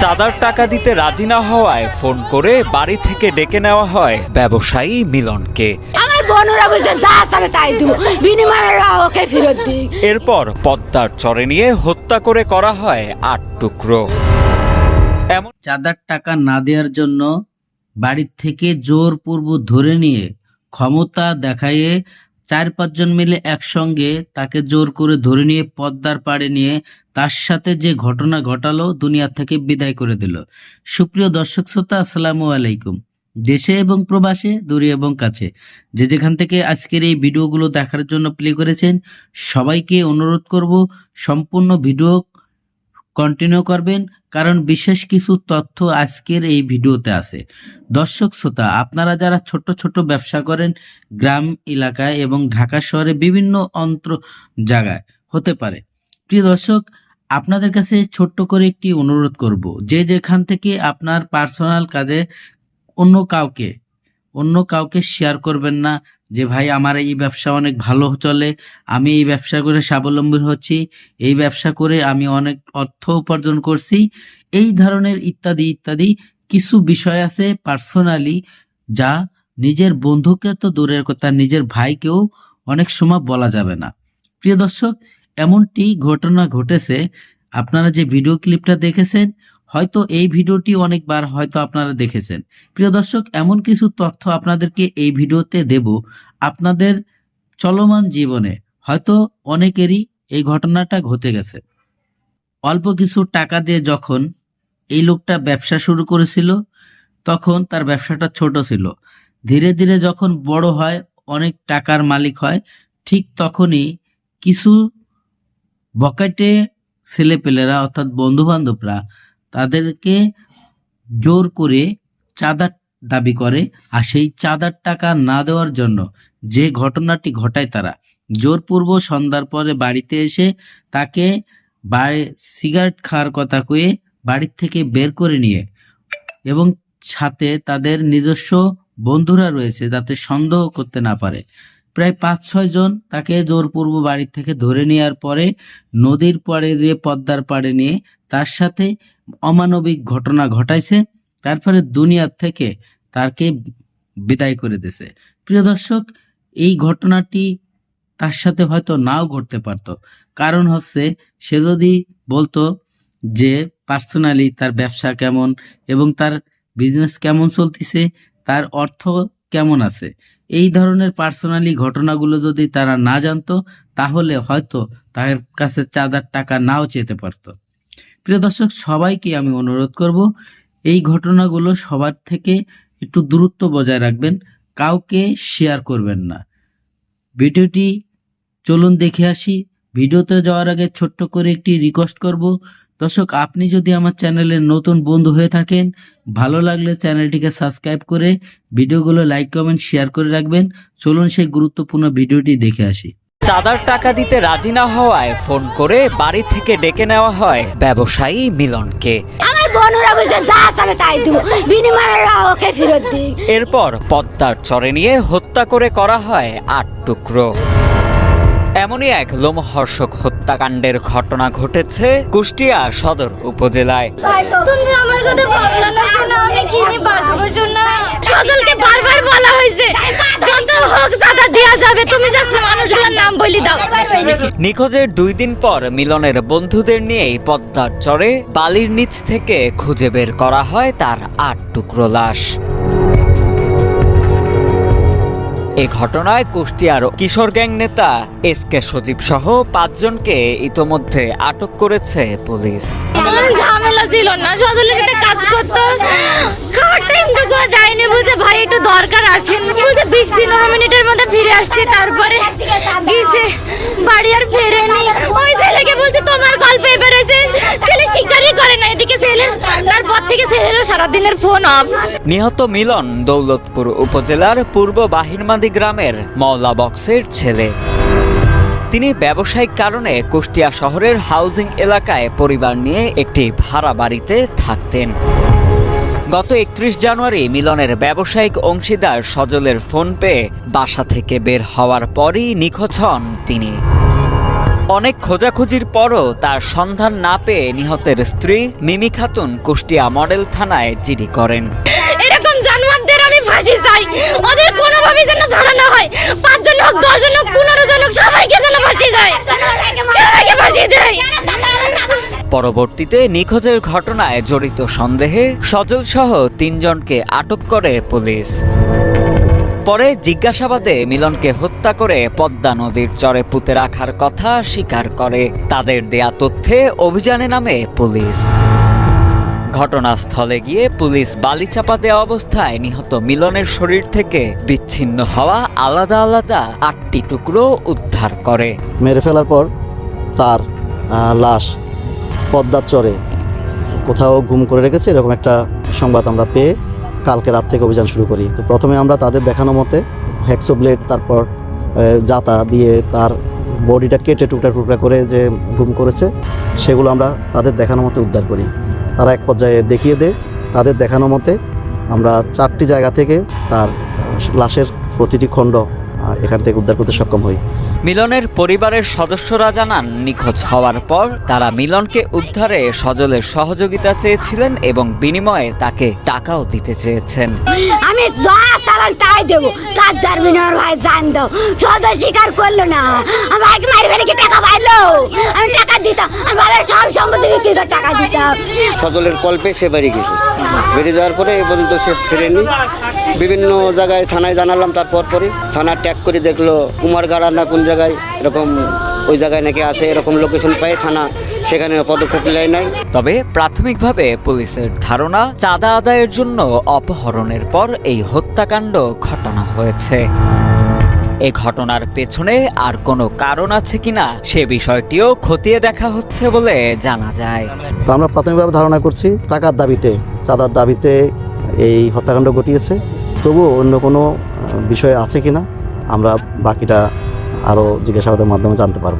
চাঁদার টাকা দিতে রাজি না হওয়ায় ফোন করে বাড়ি থেকে ডেকে নেওয়া হয় ব্যবসায়ী মিলনকে। আমার বোনরা বলছে যা চাবে তাই দিব। বিনিময়ে ওকে ফেরত দিই। এরপর পদ্মার চরে নিয়ে হত্যা করে করা হয় আট টুকরো। এমন চাঁদার টাকা না দেওয়ার জন্য বাড়ির থেকে জোরপূর্বক ধরে নিয়ে ক্ষমতা দেখাইয়ে চার পাঁচজন মিলে একসঙ্গে তাকে জোর করে ধরে নিয়ে পদ্মার পাড়ে নিয়ে তার সাথে যে ঘটনা ঘটালো দুনিয়া থেকে বিদায় করে দিল। সুপ্রিয় দর্শক শ্রোতা, আসসালামু আলাইকুম। দেশে এবং প্রবাসে, দূরে এবং কাছে। যে যেখান থেকে আজকের এই ভিডিওগুলো দেখার জন্য প্লে করেছেন, সবাইকে অনুরোধ করব, সম্পূর্ণ ভিডিও কন্টিনিউ করবেন, কারণ বিশেষ কিছু তথ্য আজকের এই ভিডিওতে আছে। দর্শক শ্রোতা, আপনারা যারা ছোট ছোট ব্যবসা করেন, গ্রাম এলাকায় এবং ঢাকা শহরে বিভিন্ন অন্ত্র জায়গায়, হতে পারে। প্রিয় দর্শক, আপনাদের কাছে ছোট্ট করে একটি অনুরোধ করব, যে যেখান থেকে আপনার পার্সোনাল কাজে অন্য কাউকে অন্য কাউকে শেয়ার করবেন না যে, ভাই, আমার এই ব্যবসা অনেক ভালো চলে, আমি এই ব্যবসা করে স্বাবলম্বী হচ্ছি, এই ব্যবসা করে আমি অনেক অর্থ উপার্জন করছি। এই ধরনের ইত্যাদি ইত্যাদি কিছু বিষয় আছে পার্সোনালি যা নিজের বন্ধুকে তো দূরের কথা, নিজের ভাইকেও অনেক সময় বলা যাবে না। প্রিয় দর্শক, এমনটি ঘটনা ঘটেছে, আপনারা যে ভিডিও ক্লিপটা দেখেছেন হয়তো এই ভিডিওটি অনেকবার হয়তো আপনারা দেখেছেন। প্রিয় দর্শক, এমন কিছু তথ্য আপনাদেরকে এই ভিডিওতে দেব। আপনাদের চলমান জীবনে হয়তো অনেকেরই এই ঘটনাটা ঘটে গেছে। অল্প কিছু টাকা দিয়ে যখন এই লোকটা ব্যবসা শুরু করেছিল, তখন তার ব্যবসাটা ছোট ছিল। ধীরে ধীরে যখন বড় হয়, অনেক টাকার মালিক হয়, ঠিক তখনই কিছু বকেটে ছেলেপেলেরা, অর্থাৎ বন্ধু বান্ধবরা তাদেরকে জোর করে চাঁদার দাবি করে আর সেই চাঁদার টাকা না দেওয়ার জন্য যে ঘটনাটি ঘটায় তারা, জোরপূর্ব সন্ধ্যার পরে বাড়িতে এসে তাকে বাড়ি সিগারেট খাওয়ার কথা কয়ে বাড়ির থেকে বের করে নিয়ে এবং সাথে তাদের নিজস্ব বন্ধুরা রয়েছে যাতে সন্দেহ করতে না পারে। প্রায় পাঁচ ছয় জন তাকে জোরপূর্ব বাড়ি থেকে ধরে নেওয়ার পরে নদীর পাড়ে পদ্মার পাড়ে নিয়ে তার সাথে অমানবিক ঘটনা ঘটাইছে, তারপরে দুনিয়ার থেকে তাকে বিদায় করে দিছে প্রিয় দর্শক, এই ঘটনাটি তার সাথে হয়তো নাও ঘটতে পারত। কারণ হচ্ছে, সে যদি বলতো যে পার্সোনালি তার ব্যবসা কেমন এবং তার বিজনেস কেমন চলতেছে, তার অর্থ কেমন আছে? এই ধরনের পার্সোনালি ঘটনাগুলো যদি তারা না জানতো, তাহলে হয়তো তার কাছে চাঁদার টাকা নাও চেতে পারতো। প্রিয় দর্শক, সবাইকে আমি অনুরোধ করব, এই ঘটনাগুলো সবার থেকে একটু দূরত্ব বজায় রাখবেন, কাউকে শেয়ার করবেন না। ভিডিওটি চলুন দেখে আসি। ভিডিওতে যাওয়ার আগে ছোট্ট করে একটি রিকোয়েস্ট করব। দর্শক, আপনি যদি আমার চ্যানেলের নতুন বন্ধু হয়ে থাকেন, ভালো লাগলে চ্যানেলটিকে সাবস্ক্রাইব করে ভিডিওগুলো লাইক কমেন্ট শেয়ার করে রাখবেন। চলুন সেই গুরুত্বপূর্ণ ভিডিওটি দেখে আসি। চাঁদার টাকা দিতে রাজি না হওয়ায় ফোন করে বাড়ি থেকে ডেকে নেওয়া হয় ব্যবসায়ী মিলনকে। বোনরা বলছে যা চাবে তাই দিব। বিনিময়ে ওকে ফেরত দিই এরপর পদ্মার চরে নিয়ে হত্যা করে করা হয় আট টুকরো। এমনই এক লোমহর্ষক হত্যাকাণ্ডের ঘটনা ঘটেছে কুষ্টিয়া সদর উপজেলায়। তুমি আমার কথা না শোনা আমি কি নিয়ে বাঁচবো শোনা। হোক চাঁদা দেওয়া যাবে। তুমি জাস্ট মানুষগুলোর নাম বলি দাও। নিখোঁজের দুই দিন পর মিলনের বন্ধুদের নিয়েই পদ্মার চরে বালির নিচ থেকে খুঁজে বের করা হয় তার আট টুকরো লাশ। এ ঘটনায় কুষ্টিয়ার কিশোর গ্যাং নেতা এস কে সজীব সহ পাঁচজনকে ইতোমধ্যে আটক করেছে পুলিশ। ঝামেলা ছিল না সজলের সাথে কাজ করতো। ভাই একটু দরকার আছে। বলছে বিশ পনেরো মিনিটের মধ্যে ফিরে আসছি, তারপরে গেছে বাড়ি আর ফেরেনি। ওই ছেলেকে বলছে, তোমার গল্পে বেরোছে ছেলে স্বীকারই করে না এদিকে ছেলের তারপর থেকে ছেলেরও সারাদিনের ফোন অফ নিহত মিলন দৌলতপুর উপজেলার পূর্ব বাহিরমাদি গ্রামের মওলা বক্সের ছেলে। তিনি ব্যবসায়িক কারণে কুষ্টিয়া শহরের হাউজিং এলাকায় পরিবার নিয়ে একটি ভাড়া বাড়িতে থাকতেন। গত একত্রিশ জানুয়ারি মিলনের ব্যবসায়িক অংশীদার সজলের ফোন পেয়ে বাসা থেকে বের হওয়ার পরই নিখোঁজ হন তিনি। অনেক খোঁজাখুঁজির পরও তার সন্ধান না পেয়ে নিহতের স্ত্রী মিমি খাতুন কুষ্টিয়া মডেল থানায় জিডি করেন। এরকম জানোয়ারদের আমি ফাঁসি চাই। ওদের কোনোভাবে যেন ছাড়ানো হয়। পাঁচজন হোক, দশজন হোক, পনেরো জন হোক, সবাইকে যেন ফাঁসি যায় সবাইকে ফাঁসি দেয় পরবর্তীতে নিখোঁজের ঘটনায় জড়িত সন্দেহে সজল সহ তিনজনকে আটক করে পুলিশ। পরে জিজ্ঞাসাবাদে মিলনকে হত্যা করে পদ্মা নদীর চরে পুঁতে রাখার কথা স্বীকার করে তাদের দেয়া তথ্যে অভিযানে নামে পুলিশ। ঘটনাস্থলে গিয়ে পুলিশ বালিচাপা দেওয়া অবস্থায় নিহত মিলনের শরীর থেকে বিচ্ছিন্ন হওয়া আলাদা আলাদা আটটি টুকরো উদ্ধার করে। মেরে ফেলার পর তার লাশ পদ্মার চরে। কোথাও ঘুম করে রেখেছে, এরকম একটা সংবাদ আমরা পেয়ে কালকে রাত থেকে অভিযান শুরু করি। তো প্রথমে আমরা তাদের দেখানো মতে হ্যাক্সো ব্লেড তারপর জাতা দিয়ে তার বডিটা কেটে টুকরা টুকরা করে যে গুম করেছে, সেগুলো আমরা তাদের দেখানো মতে উদ্ধার করি। তারা এক পর্যায়ে দেখিয়ে দেয়, তাদের দেখানো মতে আমরা চারটি জায়গা থেকে তার লাশের প্রতিটি খণ্ড এখান থেকে উদ্ধার করতে সক্ষম হই। মিলনের পরিবারের সদস্যরা জানান নিখোঁজ হওয়ার পর তারা মিলনকে উদ্ধারে সজলের সহযোগিতা চেয়েছিলেন এবং বিনিময়ে তাকে টাকাও দিতে চেয়েছেন। আমি যা চালাক তাই দেবো। তার জারবিন আমার ভাই জান দাও। সদা স্বীকার করল না। আমার ভাইকে মারি ফেলে কি টাকা পাইলো। আমি টাকা দিতাম। আমার বাবার সব সম্পত্তি বিক্রি করে টাকা দিতাম। সজলের কল্পে সে বাড়ি গেছে। বেরিয়ে যাওয়ার পরে এ পর্যন্ত সে ফেরেনি। বিভিন্ন জায়গায় থানায় জানালাম তারপর পরে থানা ট্যাগ করে দেখল কুমারগাড়া না কোন জায়গায় এরকম ওই জায়গায় নাকি আছে এরকম লোকেশন পায়। থানা সেখানে পদক্ষেপ নেয় নাই। তবে প্রাথমিকভাবে পুলিশের ধারণা চাঁদা আদায়ের জন্য অপহরণের পর এই হত্যাকাণ্ড ঘটনা হয়েছে। এ ঘটনার পেছনে আর কোনো কারণ আছে কিনা সে বিষয়টিও খতিয়ে দেখা হচ্ছে বলে জানা যায়। তো আমরা প্রাথমিকভাবে ধারণা করছি টাকার দাবিতে। চাঁদার দাবিতে এই হত্যাকাণ্ড ঘটিয়েছে। তবুও অন্য কোনো বিষয় আছে কিনা, আমরা বাকিটা আরও জিজ্ঞাসাবাদের মাধ্যমে জানতে পারব।